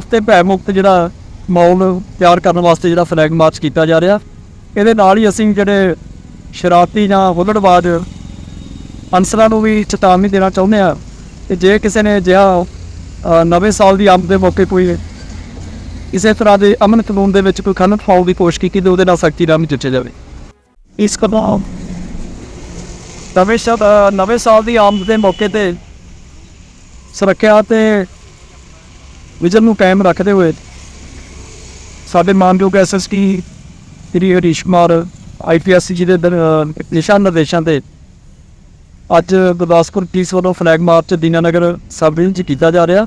ਡਰ ਭੈ ਮੁਕਤ ਜਿਹੜਾ ਮਾਹੌਲ ਤਿਆਰ ਕਰਨ ਵਾਸਤੇ ਜਿਹੜਾ ਫਲੈਗ ਮਾਰਚ ਕੀਤਾ ਜਾ ਰਿਹਾ। ਇਹਦੇ ਨਾਲ ਹੀ ਅਸੀਂ ਜਿਹੜੇ ਸ਼ਰਾਰਤੀ ਜਾਂ ਹੁੱਲੜਬਾਜ਼ ਅਨਸਰਾਂ ਨੂੰ ਵੀ ਚੇਤਾਵਨੀ ਦੇਣਾ ਚਾਹੁੰਦੇ ਆ ਕਿ ਜੇ ਕਿਸੇ ਨੇ ਅਜਿਹਾ ਨਵੇਂ ਸਾਲ ਦੀ ਆਮਦ ਦੇ ਮੌਕੇ ਕੋਈ ਇਸੇ ਤਰ੍ਹਾਂ ਦੇ ਅਮਨ ਕਾਨੂੰਨ ਦੇ ਵਿੱਚ ਕੋਈ ਖੰਡ ਪਾਉਣ ਦੀ ਕੋਸ਼ਿਸ਼ ਕੀਤੀ ਤੇ ਉਹਦੇ ਨਾਲ ਸਖਤੀ ਨਾਲ ਨਿਪਟਿਆ ਜਾਵੇ। ਇਸ ਕਦਮ ਨਵੇਂ ਸਾਲ ਨਵੇਂ ਸਾਲ ਦੀ ਆਮਦ ਦੇ ਮੌਕੇ ਤੇ ਸੁਰੱਖਿਆ ਤੇ ਵਿਜਨ ਨੂੰ ਕਾਇਮ ਰੱਖਦੇ ਹੋਏ ਸਾਡੇ ਮਾਨਯੋਗ ਐਸਐਸਟੀ ਸ੍ਰੀ ਹਰੀਸ਼ ਕੁਮਾਰ ਆਈਪੀਐਸ ਜੀ ਦੇ ਦਿਸ਼ਾ ਨਿਰਦੇਸ਼ਾਂ ਤੇ ਅੱਜ ਗੁਰਦਾਸਪੁਰ ਪੁਲਿਸ ਵੱਲੋਂ flag march Dinanagar sub division 'ਚ ਕੀਤਾ ਜਾ ਰਿਹਾ।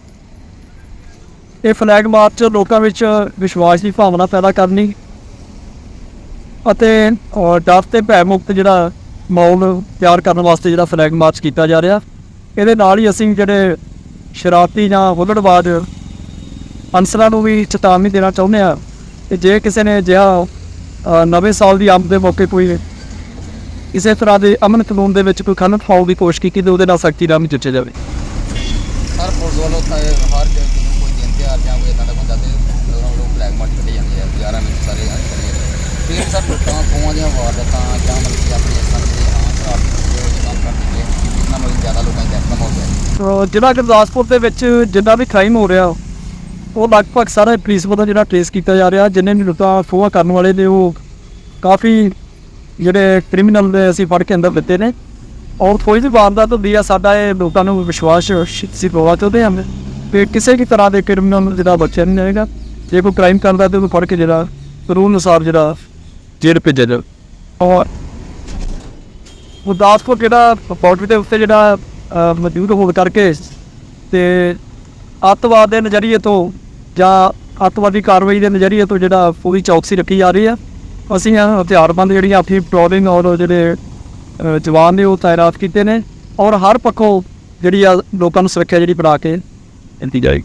ਇਹ ਫਲੈਗ ਮਾਰਚ ਲੋਕਾਂ ਵਿੱਚ ਵਿਸ਼ਵਾਸ ਦੀ ਭਾਵਨਾ ਪੈਦਾ ਕਰਨੀ ਅਤੇ ਡਰ ਤੇ ਭੈ ਮੁਕਤ ਜਿਹੜਾ ਮਾਹੌਲ ਤਿਆਰ ਕਰਨ ਵਾਸਤੇ ਜਿਹੜਾ ਫਲੈਗ ਮਾਰਚ ਕੀਤਾ ਜਾ ਰਿਹਾ। ਇਹਦੇ ਨਾਲ ਹੀ ਅਸੀਂ ਜਿਹੜੇ ਸ਼ਰਾਰਤੀ ਜਾਂ ਹੁੱਲੜਬਾਜ਼ ਅਨਸਰਾਂ ਨੂੰ ਵੀ ਚੇਤਾਵਨੀ ਦੇਣਾ ਚਾਹੁੰਦੇ ਆ ਕਿ ਜੇ ਕਿਸੇ ਨੇ ਅਜਿਹਾ ਅ, ਨਵੇਂ ਸਾਲ ਦੀ ਆਮਦ ਦੇ ਮੌਕੇ ਕੋਈ ਇਸੇ ਤਰ੍ਹਾਂ ਦੇ ਅਮਨ ਕਾਨੂੰਨ ਦੇ ਵਿੱਚ ਕੋਈ ਖੰਡ ਪਾਉਣ ਦੀ ਕੋਸ਼ਿਸ਼ ਕੀਤੀ ਤੇ ਉਹਦੇ ਨਾਲ ਸਖਤੀ ਨਾਲ ਨਿਪਟਿਆ ਜਾਵੇ। ਹਰ ਪੁਲਿਸ ਵੱਲੋਂ ਤਾਂ ਇਹ ਹਰ ਜਗ੍ਹਾ ਜਦੋਂ ਕੋਈ ਦਿਨ ਤਿਉਹਾਰ ਜਾਂ ਕੋਈ ਇਦਾਂ ਦਾ ਹੁੰਦਾ ਤੇ ਲੋਕਾਂ ਵੱਲੋਂ ਫਲੈਗ ਮਾਰਚ ਕੱਢੇ ਜਾਂਦੇ ਆ ਬਾਜ਼ਾਰਾਂ ਵਿੱਚ ਸਾਰੇ ਹਰ ਕਰੀਏ ਫਿਰ ਸਰ ਲੋਕਾਂ ਖੋਆਂ ਦੀਆਂ ਵਾਰਦਾਤਾਂ ਜਾਂ ਮਤਲਬ ਕਿ ਆਪਣੀ ਇਸ ਤਰ੍ਹਾਂ ਦੇ ਆਮ ਸ਼ਰਾਰਤੀ ਜਿਹੜੇ ਕੰਮ ਕਰਦੇ ਨੇ ਇਹਨਾਂ ਨਾਲ ਜ਼ਿਆਦਾ ਲੋਕਾਂ ਦਾ ਜ਼ਖਮ ਹੋ। ਗਿਆ ਅ, ਜਿਹੜਾ ਗੁਰਦਾਸਪੁਰ ਦੇ ਵਿੱਚ ਜਿੰਨਾ ਵੀ ਕ੍ਰਾਈਮ ਹੋ ਰਿਹਾ ਉਹ ਲਗਭਗ ਸਾਰਾ ਪੁਲਿਸ ਵੱਲੋਂ ਜਿਹੜਾ ਟ੍ਰੇਸ ਕੀਤਾ ਜਾ ਰਿਹਾ, ਜਿੰਨੇ ਵੀ ਲੁੱਟਾਂ ਖੋਹਾਂ ਕਰਨ ਵਾਲੇ ਨੇ, ਉਹ ਕਾਫੀ ਜਿਹੜੇ ਕ੍ਰਿਮੀਨਲ ਨੇ ਅਸੀਂ ਫੜ ਕੇ ਅੰਦਰ ਦਿੱਤੇ ਨੇ। ਔਰ ਕੋਈ ਵੀ ਵਾਰਦਾਤ ਹੁੰਦੀ ਆ, ਸਾਡਾ ਇਹ ਲੋਕਾਂ ਨੂੰ ਵਿਸ਼ਵਾਸ ਸੀ ਪਵਾ ਚਾਹੁੰਦੇ ਹਾਂ। ਕਿ ਕਿਸੇ ਵੀ ਤਰ੍ਹਾਂ ਦੇ ਕ੍ਰਿਮੀਨਲ ਨੂੰ ਜਿਹੜਾ ਬਚਿਆ ਨਹੀਂ ਜਾਏਗਾ। ਜੇ ਕੋਈ ਕ੍ਰਾਈਮ ਕਰਦਾ ਤੇ ਉਹਨੂੰ ਫੜ ਕੇ ਜਿਹੜਾ ਕਾਨੂੰਨ ਅਨੁਸਾਰ ਜਿਹੜਾ ਜੇਲ੍ਹ ਭੇਜਿਆ ਜਾਵੇ। ਔਰ ਗੁਰਦਾਸਪੁਰ ਜਿਹੜਾ ਬਾਰਡਰ ਦੇ ਉੱਤੇ ਜਿਹੜਾ ਮੌਜੂਦ ਹੋਣ ਕਰਕੇ ਤੇ ਅੱਤਵਾਦ ਦੇ ਨਜ਼ਰੀਏ ਤੋਂ ਜਾਂ ਅੱਤਵਾਦੀ ਕਾਰਵਾਈ ਦੇ ਨਜ਼ਰੀਏ ਤੋਂ ਜਿਹੜਾ ਪੂਰੀ ਚੌਕਸੀ ਰੱਖੀ ਜਾ ਰਹੀ ਆ ਅਸੀਂ ਹਥਿਆਰਬੰਦ ਜਿਹੜੀਆਂ ਆਪਣੀ ਪੈਟਰੋਲਿੰਗ ਔਰ ਜਿਹੜੇ ਜਵਾਨ ਨੇ ਉਹ ਤਾਇਨਾਤ ਕੀਤੇ ਨੇ ਔਰ ਹਰ ਪੱਖੋਂ ਜਿਹੜੀ ਆ ਲੋਕਾਂ ਨੂੰ ਸੁਰੱਖਿਆ ਜਿਹੜੀ ਬਣਾ ਕੇ ਦਿੱਤੀ ਜਾਏਗੀ